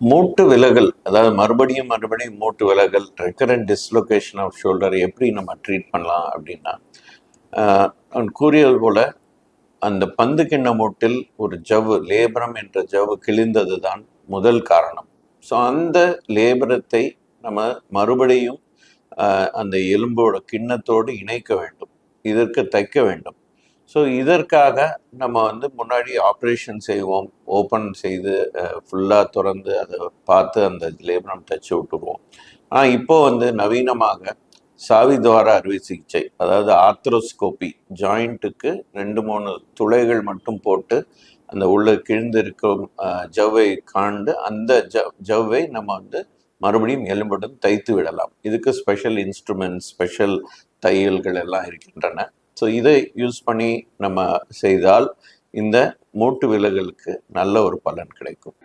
மூட்டு விலகல் அதாவது மறுபடியும் மறுபடியும் மூட்டு விலகல் ரெக்கரண்ட் டிஸ்லொகேஷன் ஆஃப் ஷோல்டர் எப்படி நம்ம ட்ரீட் பண்ணலாம் அப்படின்னா ஆஹ் கூறியது போல் அந்த பந்து கிண்ண மூட்டில் ஒரு ஜவ்வு லேபரம் என்ற ஜவ்வு கிழிந்தது தான் முதல் காரணம். ஸோ அந்த லேபரத்தை நம்ம மறுபடியும் அந்த எலும்போட கிண்ணத்தோடு இணைக்க வேண்டும். இதற்கு தைக்க வேண்டும். ஸோ இதற்காக நம்ம வந்து முன்னாடி ஆப்ரேஷன் செய்வோம். ஓப்பன் செய்து ஃபுல்லாக திறந்து அதை பார்த்து அந்த லேபனம் தச்சு விட்டுருவோம். ஆனால் இப்போ வந்து நவீனமாக சாவித்வார அறுவை சிகிச்சை அதாவது ஆர்த்ரோஸ்கோபி ஜாயிண்ட்டுக்கு ரெண்டு மூணு துளைகள் மட்டும் போட்டு அந்த உள்ள கிழிந்திருக்கும் இருக்கும் ஜவ்வை காண்டு அந்த ஜவ் ஜவ்வை நம்ம வந்து மறுபடியும் எலும்புடன் தைத்து விடலாம். இதுக்கு ஸ்பெஷல் இன்ஸ்ட்ருமெண்ட் ஸ்பெஷல் தையல்கள் எல்லாம் இருக்கின்றன. ஸோ இதை யூஸ் பண்ணி நம்ம செய்தால் இந்த மூட்டு விலகலுக்கு நல்ல ஒரு பலன் கிடைக்கும்.